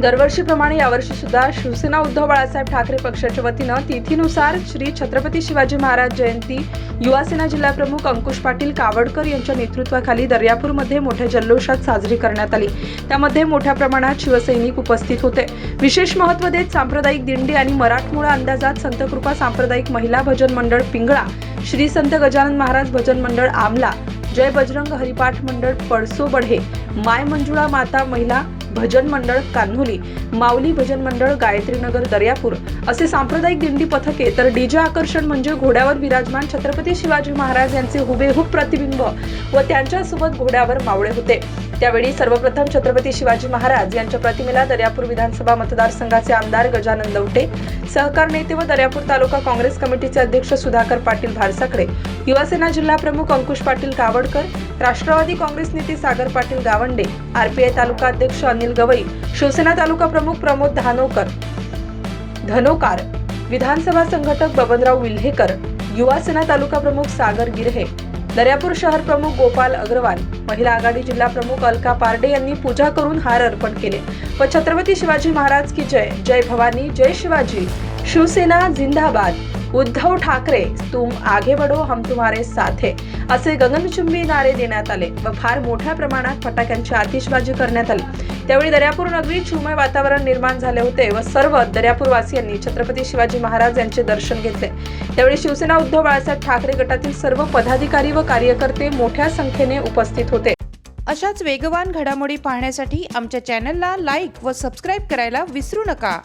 दरवर्षीप्रमाणे यावर्षी सुद्धा शिवसेना उद्धव बाळासाहेब ठाकरे पक्षाच्या वतीनं तिथीनुसार श्री छत्रपती शिवाजी महाराज जयंती युवासेना जिल्हाप्रमुख अंकुश पाटील कावडकर यांच्या नेतृत्वाखाली दर्यापूरमध्ये मोठ्या जल्लोषात साजरी करण्यात आली. त्यामध्ये मोठ्या प्रमाणात शिवसैनिक उपस्थित होते. विशेष महत्त्व देत सांप्रदायिक दिंडी आणि मराठमोळा अंदाजात संतकृपा सांप्रदायिक महिला भजन मंडळ पिंगळा श्री संत गजानन महाराज भजन मंडळ आमला जय बजरंग हरिपाठ मंडळ पडसो बढे माय मंजुळा माता महिला भजन मंडळ कान्होली माऊली भजन मंडळ गायत्रीनगर दर्यापूर असे सांप्रदायिक दिंडी पथके तर डीजे आकर्षण म्हणजे घोड्यावर विराजमान छत्रपती शिवाजी महाराज यांचे हुबेहूब प्रतिबिंब व त्यांच्यासोबत घोड्यावर मावळे होते. त्यावेळी सर्वप्रथम छत्रपती शिवाजी महाराज यांच्या प्रतिमेला दर्यापूर विधानसभा मतदारसंघाचे आमदार गजानन लवटे सहकार नेते व दर्यापूर तालुका काँग्रेस कमिटीचे अध्यक्ष सुधाकर पाटील भारसाकडे युवासेना जिल्हा प्रमुख अंकुश पाटील कावडकर राष्ट्रवादी काँग्रेस नेते सागर पाटील गावंडे आरपीआय तालुका अध्यक्ष अनिल अनिल गवई शिवसेना तालुका प्रमुख प्रमोद धानोकर धनोकार विधानसभा संघटक बबनराव विल्हेकर युवासेना तालुका प्रमुख सागर गिरहे दर्यापूर शहर प्रमुख गोपाल अग्रवाल महिला आघाडी जिल्हा प्रमुख अलका पारडे यांनी पूजा करून हार अर्पण केले. व छत्रपती शिवाजी महाराज की जय. जय भवानी जय शिवाजी. शिवसेना जिंदाबाद. उद्धव ठाकरे तुम आगे बढो हम तुम्हारे साथ है. असे गगनचुंबी नारे देण्यात आले व फार मोठ्या प्रमाणात फटाक्यांची आतिषबाजी करण्यात आली. त्यावेळी दर्यापूर नगरीत शिवमय वातावरण निर्माण झाले होते व सर्व दर्यापूरवासियांनी छत्रपती शिवाजी महाराज यांचे दर्शन घेतले. त्यावेळी शिवसेना उद्धव बाळासाहेब ठाकरे गटातील सर्व पदाधिकारी व कार्यकर्ते मोठ्या संख्येने उपस्थित होते. अशाच वेगवान घडामोडी पाहण्यासाठी आमच्या चॅनलला लाईक व सबस्क्राईब करायला विसरू नका.